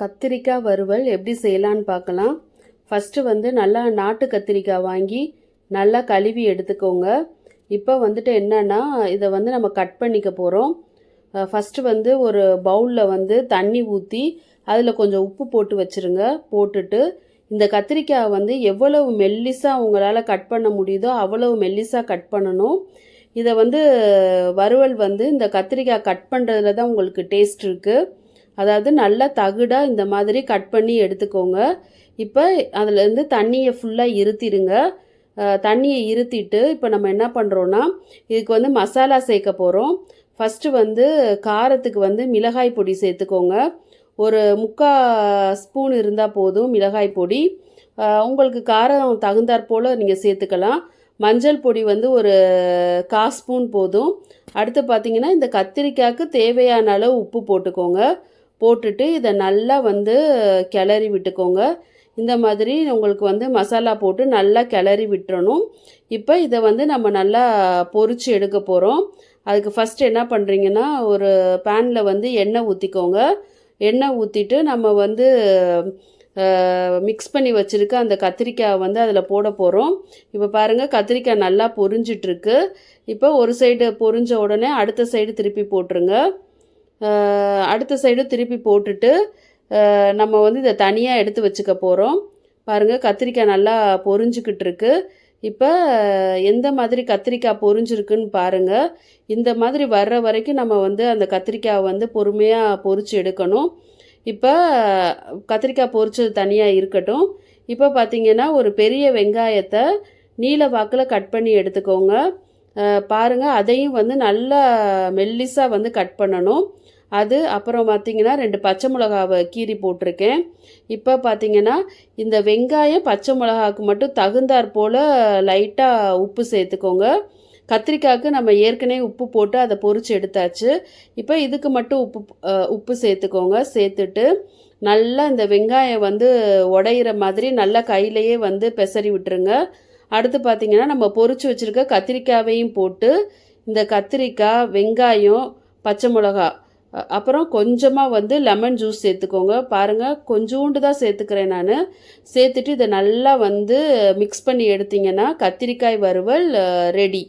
கத்திரிக்காய் வறுவல் எப்படி செய்யலான்னு பார்க்கலாம். ஃபஸ்ட்டு வந்து நல்லா நாட்டு கத்திரிக்காய் வாங்கி நல்லா கழுவி எடுத்துக்கோங்க. இப்போ வந்துட்டு என்னென்னா இதை வந்து நம்ம கட் பண்ணிக்க போகிறோம் ஃபஸ்ட்டு வந்து ஒரு பவுலில் வந்து தண்ணி ஊற்றி அதில் கொஞ்சம் உப்பு போட்டு வச்சுருங்க. போட்டுட்டு இந்த கத்திரிக்காய் வந்து எவ்வளவு மெல்லிசாக உங்களால் கட் பண்ண முடியுதோ அவ்வளவு மெல்லிசாக கட் பண்ணணும். இதை வந்து வறுவல் வந்து இந்த கத்திரிக்காய் கட் பண்ணுறதுல தான் உங்களுக்கு டேஸ்ட் இருக்குது அதாவது நல்லா தகுடாக இந்த மாதிரி கட் பண்ணி எடுத்துக்கோங்க. இப்போ அதுலேருந்து தண்ணியை ஃபுல்லாக இருத்திடுங்க தண்ணியை இருத்திட்டு இப்போ நம்ம என்ன பண்ணுறோன்னா இதுக்கு வந்து மசாலா சேர்க்க போகிறோம் ஃபஸ்ட்டு வந்து காரத்துக்கு வந்து மிளகாய் பொடி சேர்த்துக்கோங்க. ஒரு முக்கா ஸ்பூன் இருந்தால் போதும் மிளகாய் பொடி. உங்களுக்கு காரம் தகுந்தாற் போல் நீங்கள் சேர்த்துக்கலாம். மஞ்சள் பொடி வந்து ஒரு கா ஸ்பூன் போதும். அடுத்து பார்த்தீங்கன்னா இந்த கத்திரிக்காய்க்கு தேவையான அளவு உப்பு போட்டுக்கோங்க. போட்டுட்டு இதை நல்லா வந்து கிளறி விட்டுக்கோங்க. இந்த மாதிரி உங்களுக்கு வந்து மசாலா போட்டு நல்லா கிளறி விட்டுறணும். இப்போ இதை வந்து நம்ம நல்லா பொறிச்சு எடுக்க போகிறோம் அதுக்கு ஃபஸ்ட்டு என்ன பண்ணுறீங்கன்னா ஒரு பேனில் வந்து எண்ணெய் ஊற்றிக்கோங்க எண்ணெய் ஊற்றிட்டு நம்ம வந்து மிக்ஸ் பண்ணி வச்சுருக்க அந்த கத்திரிக்காய் வந்து அதில் போட போகிறோம் இப்போ பாருங்கள் கத்திரிக்காய் நல்லா பொரிஞ்சிட்ருக்கு இப்போ ஒரு சைடு பொரிஞ்ச உடனே அடுத்த சைடு திருப்பி போட்டுருங்க. அடுத்த சைடு திருப்பி போட்டுட்டு நம்ம வந்து இதை தனியாக எடுத்து வச்சுக்க போகிறோம் பாருங்கள் கத்திரிக்காய் நல்லா பொறிஞ்சிக்கிட்டு இருக்கு. இப்போ எந்த மாதிரி கத்திரிக்காய் பொறிஞ்சிருக்குன்னு பாருங்கள் இந்த மாதிரி வர்ற வரைக்கும் நம்ம வந்து அந்த கத்திரிக்காய் வந்து பொறுமையாக பொறிச்சு எடுக்கணும். இப்போ கத்திரிக்காய் பொரிச்சது தனியாக இருக்கட்டும். இப்போ பார்த்தீங்கன்னா ஒரு பெரிய வெங்காயத்தை நீல வாக்கில் கட் பண்ணி எடுத்துக்கோங்க. பாருங்கள் பாருங்க அதையும் வந்து நல்லா மெல்லிஸாக வந்து கட் பண்ணணும். அது அப்புறம் பார்த்திங்கன்னா ரெண்டு பச்சை மிளகாவை கீறி போட்டிருக்கேன். இப்போ பார்த்தீங்கன்னா இந்த வெங்காயம் பச்சை மிளகாவுக்கு மட்டும் தகுந்தாற் போல் லைட்டாக உப்பு சேர்த்துக்கோங்க. கத்திரிக்காய்க்கு நம்ம ஏற்கனவே உப்பு போட்டு அதை பொறிச்சு எடுத்தாச்சு. இப்போ இதுக்கு மட்டும் உப்பு உப்பு சேர்த்துக்கோங்க. சேர்த்துட்டு நல்லா இந்த வெங்காயம் வந்து உடையிற மாதிரி நல்லா கையிலையே வந்து பெசரி விட்டுருங்க. அடுத்து பார்த்திங்கன்னா நம்ம பொறிச்சு வச்சுருக்க கத்திரிக்காயையும் போட்டு இந்த கத்திரிக்காய் வெங்காயம் பச்சை மிளகா அப்புறம் கொஞ்சமாக வந்து லெமன் ஜூஸ் சேர்த்துக்கோங்க. பாருங்கள் கொஞ்சோண்டு தான் சேர்த்துக்கிறேன் நான். சேர்த்துட்டு இதை நல்லா வந்து மிக்ஸ் பண்ணி எடுத்திங்கன்னா கத்திரிக்காய் வறுவல் ரெடி